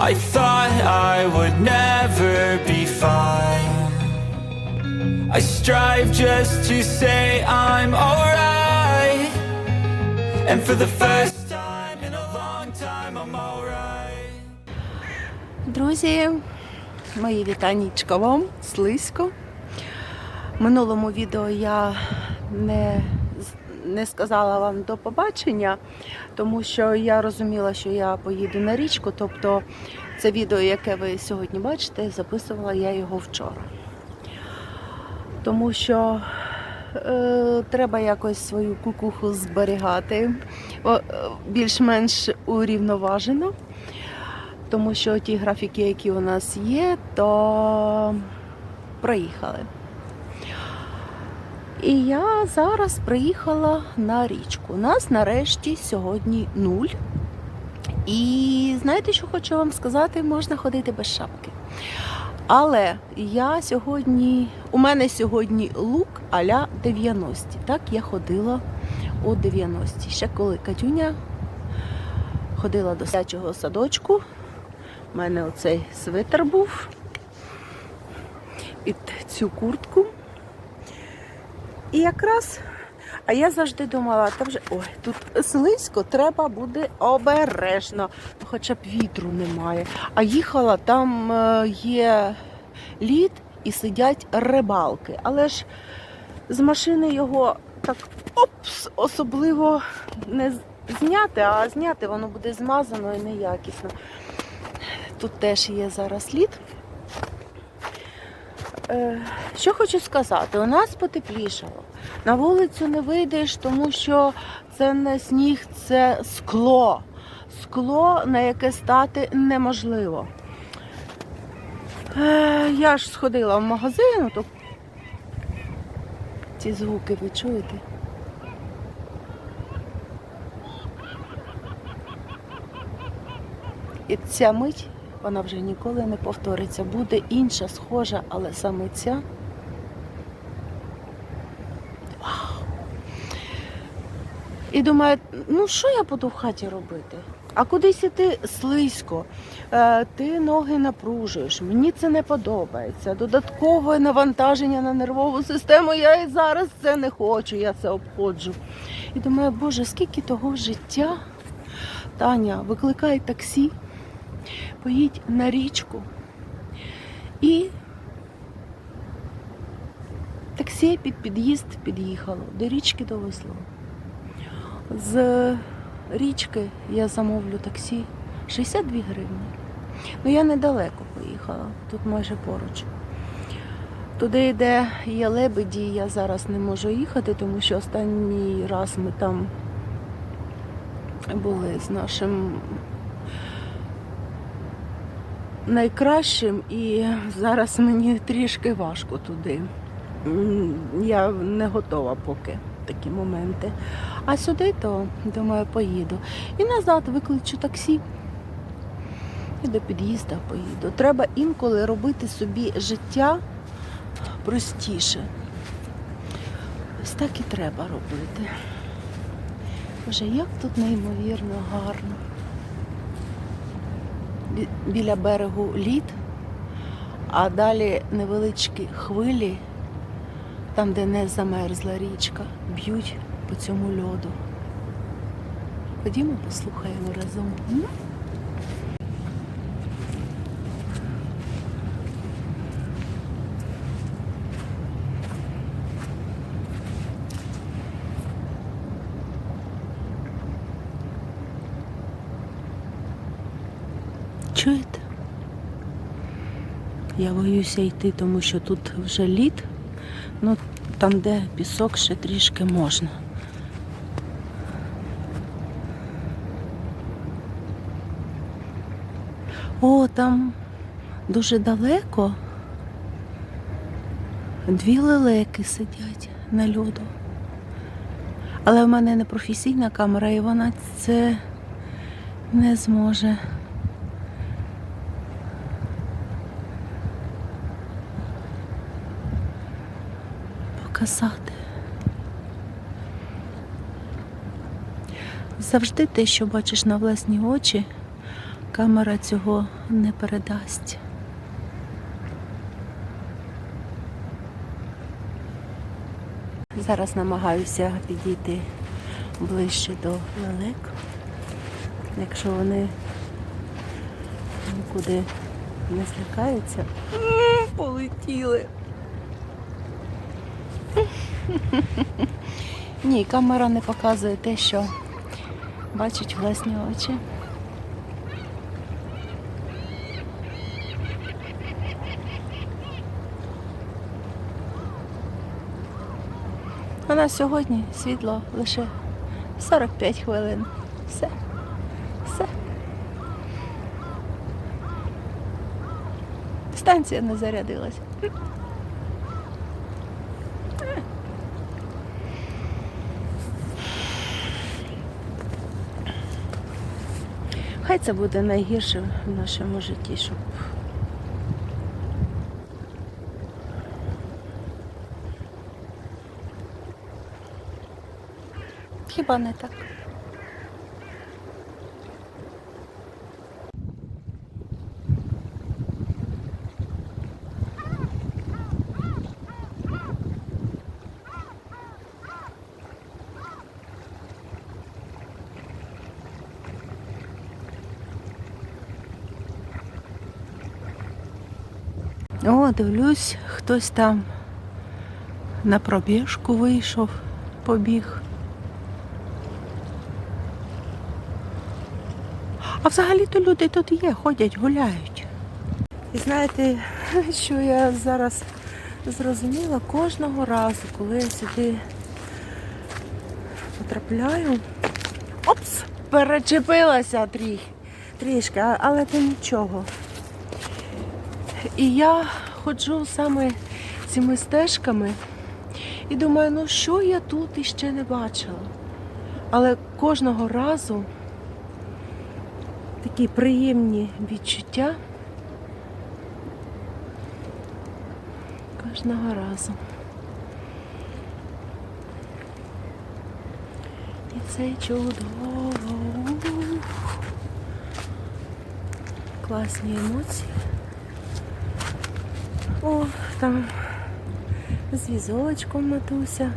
I thought I would never be fine. I strive just to say I'm alright. And for the first time in a long time, I'm alright. Друзі, мої вітанічка вам, слизько. Минулому відео я не, не сказала вам до побачення, тому що я розуміла, що я поїду на річку. Тобто це відео, яке ви сьогодні бачите, записувала я його вчора. Тому що е, треба якось свою кукуху зберігати е, більш-менш урівноважено тому що ті графіки, які у нас є, то проїхали. І я зараз приїхала на річку. У нас нарешті сьогодні нуль. І знаєте, що хочу вам сказати? Можна ходити без шапки. Але я сьогодні, у мене сьогодні лук аля 90-ті. Так, я ходила у 90-ті. Ще коли Катюня ходила до сячого садочку, у мене оцей свитер був під цю куртку. І якраз, а я завжди думала, та вже ой, тут слизько, треба буде обережно, ну, хоча б вітру немає. А їхала, там е, є лід і сидять рибалки. Але ж з машини його так опс, особливо не зняти, а зняти воно буде змазано і неякісно. Тут теж є зараз лід. Е, Що хочу сказати, у нас потеплішало. На вулицю не вийдеш, тому що це не сніг, це скло. Скло, на яке стати неможливо. Е, Я ж сходила в магазин, то ці звуки ви чуєте? І ця мить, вона вже ніколи не повториться. Буде інша, схожа, але саме ця. І думаю, ну що я буду в хаті робити? А кудись іти слизько, Е, ти ноги напружуєш, мені це не подобається. Додаткове навантаження на нервову систему. Я і зараз це не хочу, я це обходжу. І думаю, Боже, скільки того життя, Таня, викликай таксі, поїдь на річку і таксі під під'їзд під'їхало, до річки довезло. З річки я замовлю таксі 62 гривні. Ну я недалеко поїхала, тут майже поруч. Туди, де є лебеді, я зараз не можу їхати, тому що останній раз ми там були з нашим найкращим, і зараз мені трішки важко туди. Я не готова поки такі моменти. А сюди, то думаю, поїду. І назад викличу таксі. І до під'їзду поїду. Треба інколи робити собі життя простіше. Ось так і треба робити. Боже, як тут неймовірно гарно. Бі- Біля берегу лід, а далі невеличкі хвилі, там, де не замерзла річка, б'ють по цьому льоду. Ходімо, послухаємо разом. Чуєте? Я боюся йти, тому що тут вже лід, ну там, де пісок, ще трішки можна. О, там дуже далеко дві лелеки сидять на льоду. Але в мене не професійна камера, і вона це не зможе. Показати. Завжди те, що бачиш на власні очі, камера цього не передасть. Зараз намагаюся підійти ближче до лелек. Якщо вони нікуди не злякаються, полетіли. Ні, камера не показує те, що бачать власні очі. А на сьогодні світло лише 45 хвилин. Все. Все. Станція не зарядилась. Хай це буде найгірше в нашому житті, щоб хіба не так? О, дивлюсь, хтось там на пробіжку вийшов, побіг. А взагалі-то люди тут є, ходять, гуляють. І знаєте, що я зараз зрозуміла кожного разу, коли я сюди потрапляю. Опс! Перечепилася тріх, трішки, але то нічого. І я ходжу саме цими стежками і думаю, ну що я тут іще не бачила. Але кожного разу такі приємні відчуття. Кожного разу. І це чудово. Класні емоції. О, там з візочком матуся.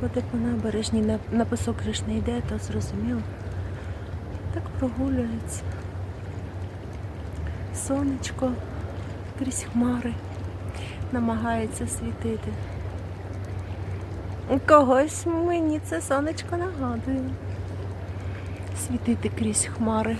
Ходить по набережній, на, пісок ж не йде, то зрозуміло. Так прогулюється. Сонечко крізь хмари намагається світити. Когось мені це сонечко нагадує. Світити крізь хмари.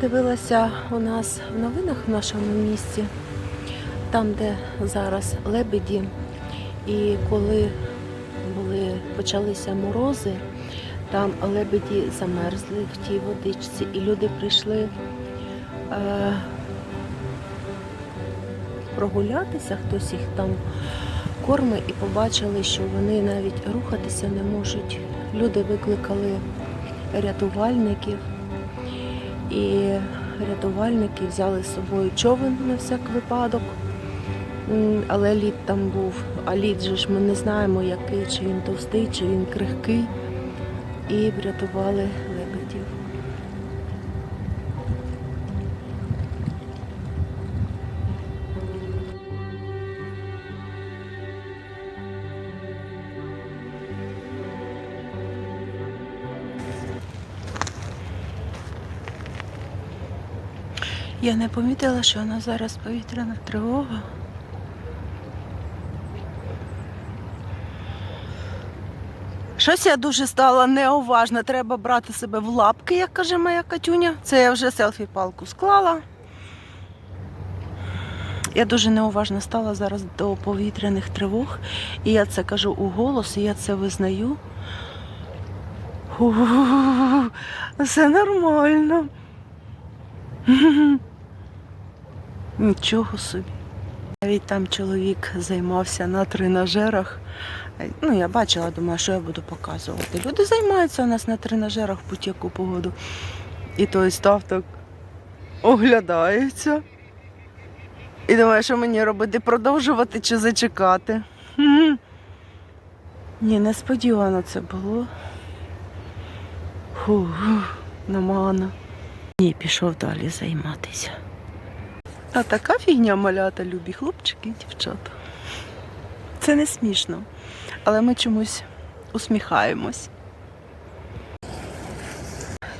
Дивилася у нас в новинах в нашому місті там, де зараз лебеді, і коли були, почалися морози, там лебеді замерзли в тій водичці, і люди прийшли е, прогулятися, хтось їх там корми і побачили, що вони навіть рухатися не можуть. Люди викликали рятувальників, і рятувальники взяли з собою човен на всяк випадок. Але лід там був, а лід же ж ми не знаємо, який, чи він товстий, чи він крихкий. І врятували лебедів. Я не помітила, що нас зараз повітряна тривога. Щось я дуже стала неуважна. Треба брати себе в лапки, як каже моя Катюня. Це я вже селфі-палку склала. Я дуже неуважна стала зараз до повітряних тривог. І я це кажу у голос, і я це визнаю. Все нормально. Нічого собі. Навіть там чоловік займався на тренажерах. Ну, я бачила, думаю, що я буду показувати. Люди займаються у нас на тренажерах в будь-яку погоду. І той став так оглядається. І думає, що мені робити, продовжувати чи зачекати. Ні, несподівано це було. Фу, намагано. Ні, пішов далі займатися. А така фігня малята, любі хлопчики і дівчата. Це не смішно, але ми чомусь усміхаємось.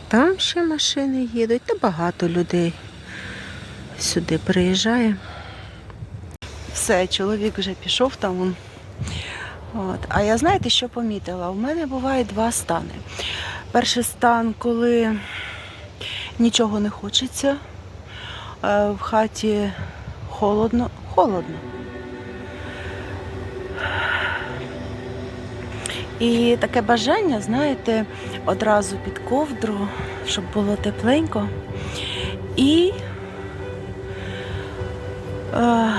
Там ще машини їдуть, та багато людей сюди приїжджає. Все, чоловік вже пішов там. вон. От. А я знаєте, що помітила? У мене буває два стани. Перший стан, коли нічого не хочеться, е, в хаті холодно, холодно. І таке бажання, знаєте, одразу під ковдру, щоб було тепленько. І е,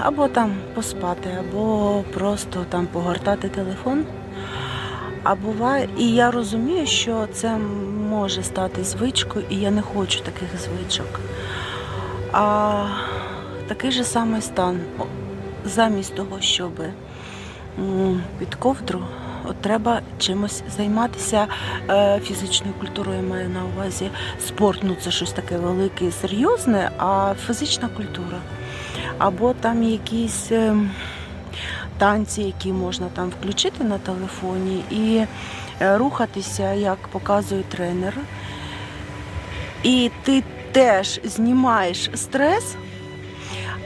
або там поспати, або просто там погортати телефон. А буває, і я розумію, що це може стати звичкою, і я не хочу таких звичок. А такий же самий стан. Замість того, щоб під ковдру, от треба чимось займатися е, фізичною культурою, маю на увазі. Спорт, ну це щось таке велике і серйозне, а фізична культура. Або там якісь. ем, танці, які можна там включити на телефоні, і е, рухатися, як показує тренер. І ти теж знімаєш стрес,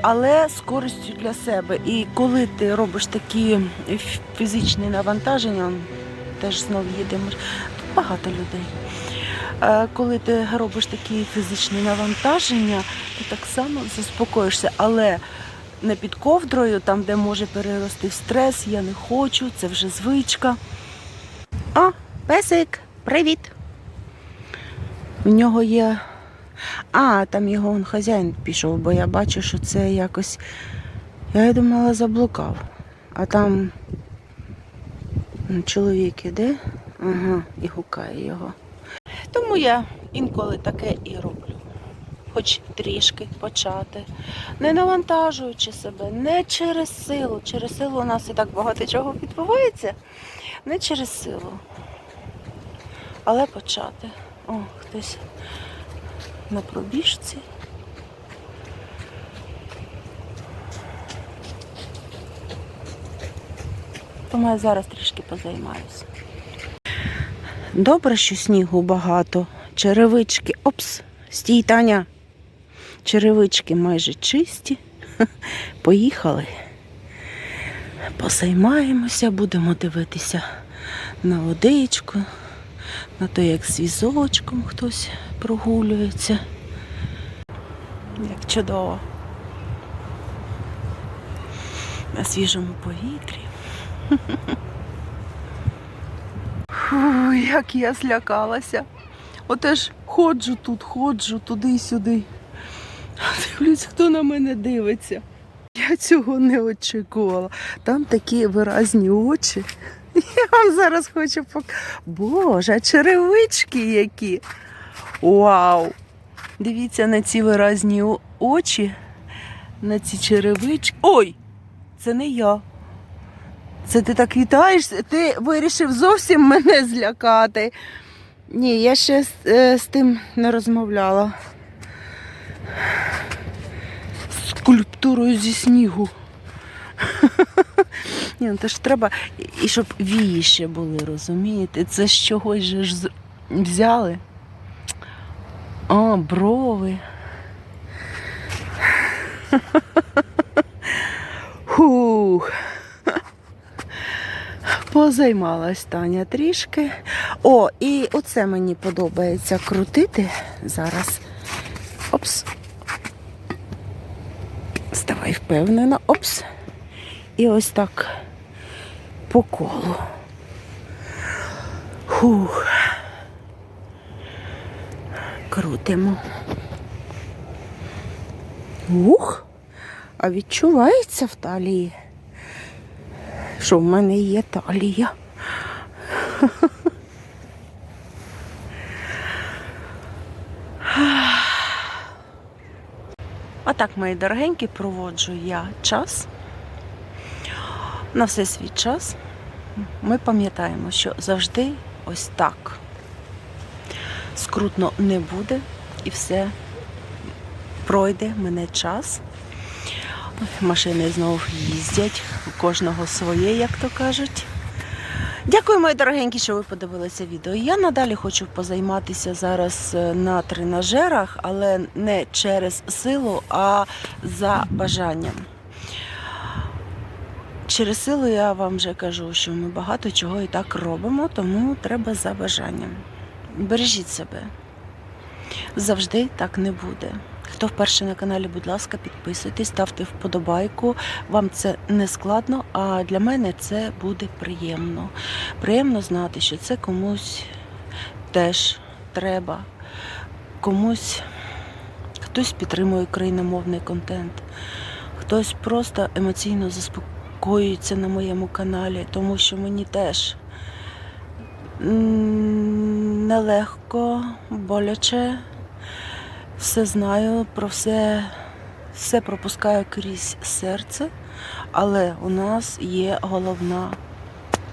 але з користю для себе. І коли ти робиш такі фізичні навантаження, теж знов їдемо, тут багато людей. Е, Коли ти робиш такі фізичні навантаження, ти так само заспокоїшся, але не під ковдрою, там, де може перерости в стрес, я не хочу, це вже звичка. О, песик, привіт. В нього є. А, там його он, хазяїн пішов, бо я бачу, що це якось. Я думала, заблукав. А там чоловік іде, ага, і гукає його. Тому я інколи таке і роблю. Хоч трішки почати, не навантажуючи себе, не через силу. Через силу у нас і так багато чого відбувається, не через силу. Але почати. О, хтось на пробіжці. Тому я зараз трішки позаймаюся. Добре, що снігу багато. Черевички. Опс, стій, Таня. Черевички майже чисті. Поїхали. Позаймаємося, будемо дивитися на водичку, на те, як з візочком хтось прогулюється. Як чудово. На свіжому повітрі. Фу, як я злякалася. Отеж ходжу тут, ходжу туди-сюди. Дивлюсь, хто на мене дивиться. Я цього не очікувала. Там такі виразні очі. Я вам зараз хочу показати. Боже, черевички які. Вау! Дивіться на ці виразні очі, на ці черевички. Ой! Це не я. Це ти так вітаєшся? Ти вирішив зовсім мене злякати. Ні, я ще з, е, з тим не розмовляла. Скульптурою зі снігу. Ні, ну то ж треба, і щоб вії ще були, розумієте? Це з чогось же ж взяли. О, брови. Хух. Позаймалась Таня трішки. О, і оце мені подобається крутити зараз. Опс. Ставай впевнено. Опс. І ось так по колу. Хух. Крутимо. Ух, а відчувається в талії, що в мене є талія. А так, мої дорогенькі, проводжу я час. На все свій час. Ми пам'ятаємо, що завжди ось так. Скрутно не буде і все пройде мене час. Машини знову їздять, у кожного своє, як то кажуть. Дякую, мої дорогенькі, що ви подивилися відео. Я надалі хочу позайматися зараз е, на тренажерах, але не через силу, а за бажанням. Через силу я вам вже кажу, що ми багато чого і так робимо, тому треба за бажанням. Бережіть себе. Завжди так не буде. Хто вперше на каналі, будь ласка, підписуйтесь, ставте вподобайку. Вам це не складно, а для мене це буде приємно. Приємно знати, що це комусь теж треба. Комусь хтось підтримує україномовний контент, хтось просто емоційно заспокоюється на моєму каналі, тому що мені теж нелегко, боляче. Все знаю, про все, все пропускаю крізь серце, але у нас є головна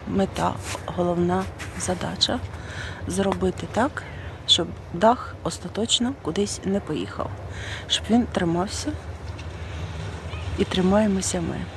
мета, головна задача зробити так, щоб дах остаточно кудись не поїхав, щоб він тримався і тримаємося ми.